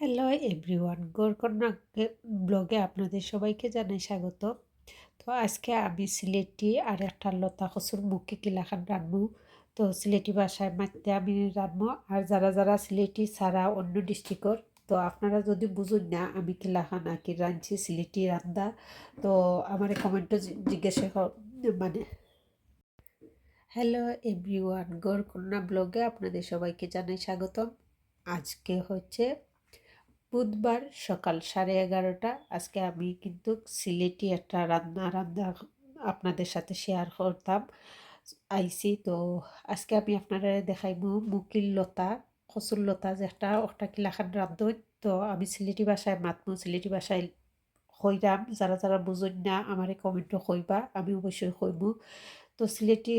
Hello everyone গোরকন্যা ব্লগে আপনাদের সবাইকে জানাই স্বাগত। তো আজকে আমি সিলেটি আর একটা লতা কচুর মুখে কিলাখান রান্নু তো সিলেটি ভাষায় মারতে আমি রান্নু আর যারা যারা সিলেটি ছাড়া অন্য ডিস্ট্রিক্টর, তো আপনারা যদি বুঝুন না, আমি কিলাখান আঁকি রাঁধছি, সিলেটি রান্দা তো আমার কমেন্টও জিজ্ঞাসা মানে হ্যালো এভরিওয়ান গোরকন্যা ব্লগে আপনাদের সবাইকে জানাই স্বাগতম। আজকে হচ্ছে বুধবার সকাল সাড়ে এগারোটা। আজকে আমি কিন্তু সিলেটি একটা রান্না রান্না আপনাদের সাথে শেয়ার করতাম। আইসি, তো আজকে আমি আপনারা দেখাইব মুকিল লতা, কচুর লতা যে একটা ওটা কিলাখান রান্ধন তো আমি সিলেটি ভাষায় মাতমু সিলেটি ভাষায় হইরাম যারা যারা বুঝুন না, আমার কমেন্টও কইবা, আমি অবশ্যই কইবো। তো সিলেটি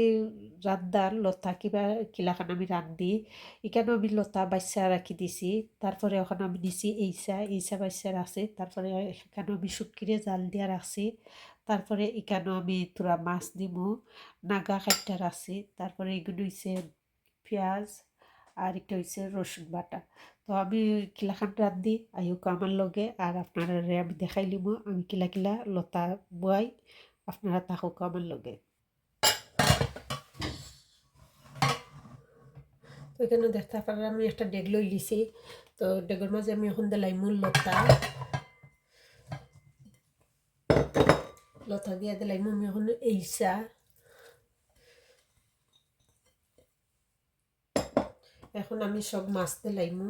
রান্দার লতা কিবা কিলাখান আমি রান্ধি এখানেও আমি লতা বাচ্চা রাখি দিছি তারপরে ওখানে আমি দিছি এইসা এইসা বাচ্চা আছে তারপরে এখানে আমি শুটকিরে জাল দিয়া রাখছি তারপরে এখানেও আমি তোরা মাছ দিমু নাগা খাইটার আছে তারপরে এগুলো হইছে পেঁয়াজ আর এটা হইছে রসুন বাটা। তো আমি কিলাখান রান্ধি আয়ুক আমার লগে আর আপনারা আমি দেখাই লিব আমি কিলা কিলা লতা বয়াই আপনারা তাহক আমার লগে। তো এখানে দেখতে পারেন আমি একটা ডেগ লই লিছি। তো ডেগের মাঝে আমি এখন দিলাই মূল লতা। লতা দিয়ে দিলাই আমি এখন এইসা এখন আমি সব মাছ দিলাইমু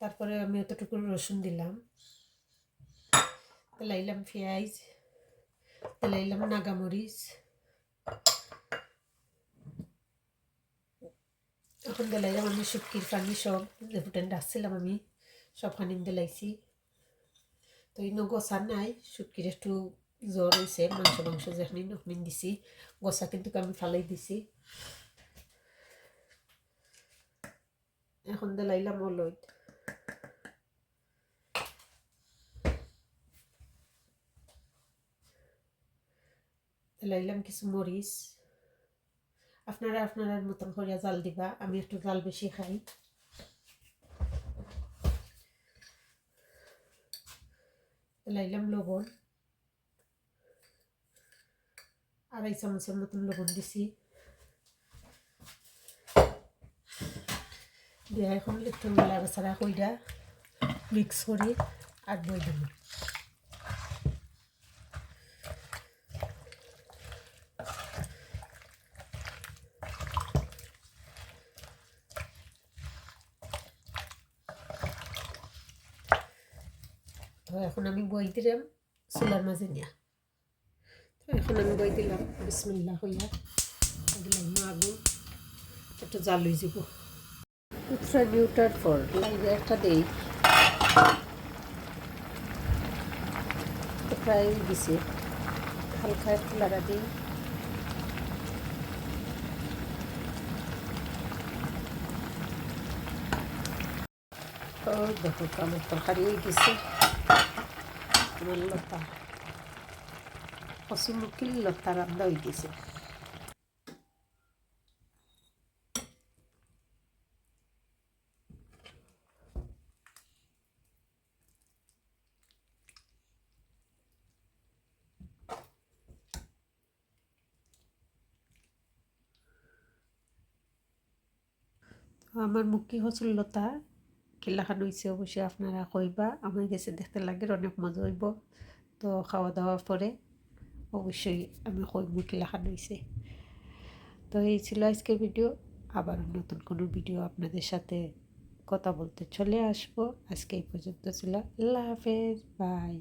তারপরে আমি অতটুকু রসুন দিলাম। দিলাইলাম পেঁয়াজ। দিলাইলাম নাগামরিচ এখন দিলাইলাম আমি শুটকির পানি সব যে ফুটেন ডাকছিলাম আমি, সব পানি দিলাইছি। তো ইনো গোসা নাই, শুটকির একটু জ্বর হয়েছে মাংস মাংস যেখানে ওখানে দিছি গোসা কিন্তু আমি ফালাই দিছি। এখন দিলাইলাম অলইট। দিলাইলাম কিছু মরিচ। আপনারা আপনারা মতন করিয়া জাল দিবা, আমি একটু জাল বেশি খাই। লাইলাম লবণ। আড়াই চামচের মতন লবণ দিছি। দিয়ে এখন একটু লাড়াচাড়া কইরা মিক্স করি আর বই দিলাম তো এখন আমি বই দিলাম, চুলার মাঝে নিয়া তো এখন আমি বই দিলাম বিসমিল্লা হইয়া। দিলাম আগুন একটু জাল হয়ে যাব উত্তরা নিউটার পর লাইভে একটা দেই। প্রায় দিছে। হালকা একটু লাগা দিই। তো দেখো আমার তরকারি হয়ে গেছে লতা কচুমুখির লতা রান্না হয়ে গেছে আমার মুখে হচ্ছে লতা। কিলাখান হয়েছে অবশ্যই আপনারা কইবা। আমার গেছে দেখতে লাগে অনেক মজা হইব। তো খাওয়া দাওয়ার পরে অবশ্যই আমি কইব কিল্লাখান হয়েছে তো এই ছিল আজকের ভিডিও। আবার নতুন কোনো ভিডিও আপনাদের সাথে কথা বলতে চলে আসব। আজকে এই পর্যন্ত ছিল। আল্লাহ হাফেজ। বাই।